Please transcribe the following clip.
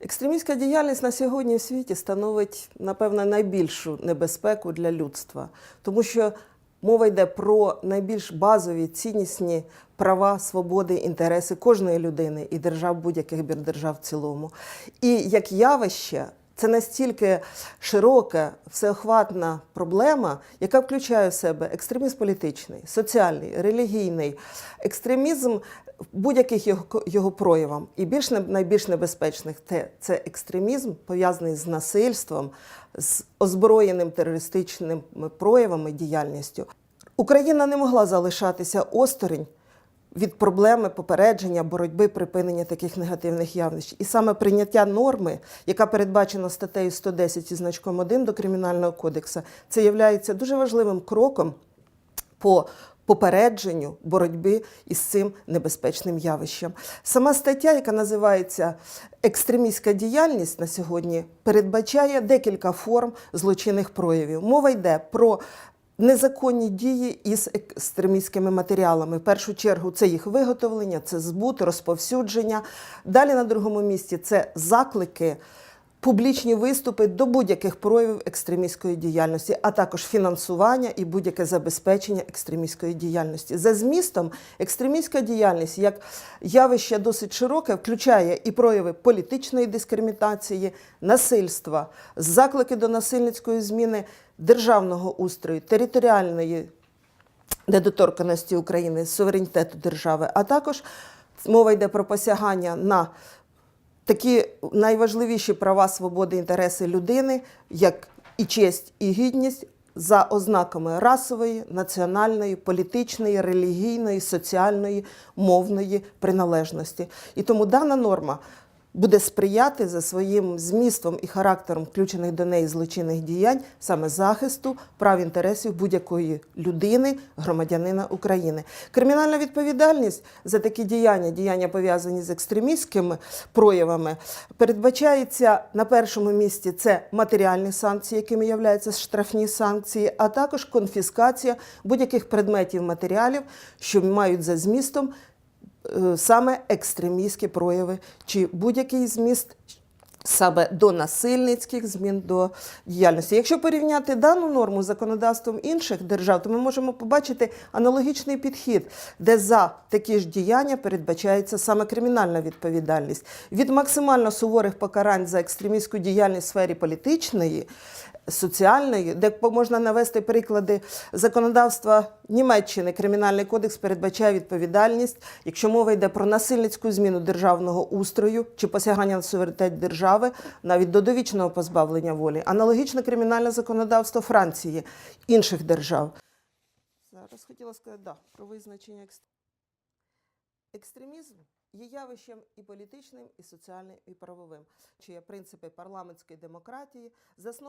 Екстремістська діяльність на сьогодні в світі становить, напевно, найбільшу небезпеку для людства, тому що мова йде про найбільш базові ціннісні права, свободи, інтереси кожної людини і держав будь-яких держав в цілому. І як явище. Це настільки широка, всеохватна проблема, яка включає в себе екстремізм політичний, соціальний, релігійний, екстремізм будь-яких його, його проявам. І більш найбільш небезпечних це, це екстремізм, пов'язаний з насильством, з озброєним терористичними проявами діяльністю. Україна не могла залишатися осторонь від проблеми попередження, боротьби, припинення таких негативних явищ. І саме прийняття норми, яка передбачена статтею 110 із значком 1 до Кримінального кодексу, це є дуже важливим кроком по попередженню боротьби із цим небезпечним явищем. Сама стаття, яка називається екстремістська діяльність на сьогодні, передбачає декілька форм злочинних проявів. Мова йде про Незаконні дії із екстремістськими матеріалами. В першу чергу це їх виготовлення, це збут, розповсюдження. Далі на другому місці це заклики, публічні виступи до будь-яких проявів екстремістської діяльності, а також фінансування і будь-яке забезпечення екстремістської діяльності. За змістом, екстремістська діяльність як явище досить широке, включає і прояви політичної дискримінації, насильства, заклики до насильницької зміни державного устрою, територіальної недоторканості України, суверенітету держави, а також мова йде про посягання на такі найважливіші права, свободи, інтереси людини, як і честь, і гідність. За ознаками расової, національної, політичної, релігійної, соціальної, мовної приналежності. І тому дана норма буде сприяти за своїм змістом і характером включених до неї злочинних діянь саме захисту прав інтересів будь-якої людини, громадянина України. Кримінальна відповідальність за такі діяння, діяння пов'язані з екстремістськими проявами, передбачається на першому місці це матеріальні санкції, якими являються штрафні санкції, а також конфіскація будь-яких предметів матеріалів, що мають за змістом саме екстремістські прояви чи будь-який зміст саме до насильницьких змін до діяльності. Якщо порівняти дану норму з законодавством інших держав, то ми можемо побачити аналогічний підхід, де за такі ж діяння передбачається саме кримінальна відповідальність від максимально суворих покарань за екстремістську діяльність в сфері політичної. Соціальної, де можна навести приклади законодавства Німеччини, Кримінальний кодекс передбачає відповідальність, якщо мова йде про насильницьку зміну державного устрою чи посягання на суверенітет держави, навіть до довічного позбавлення волі. Аналогічне кримінальне законодавство Франції, інших держав. Зараз хотіла сказати да, про визначення екстремізму. Екстремізм є явищем і політичним, і соціальним, і правовим, чи є принципи парламентської демократії, засновані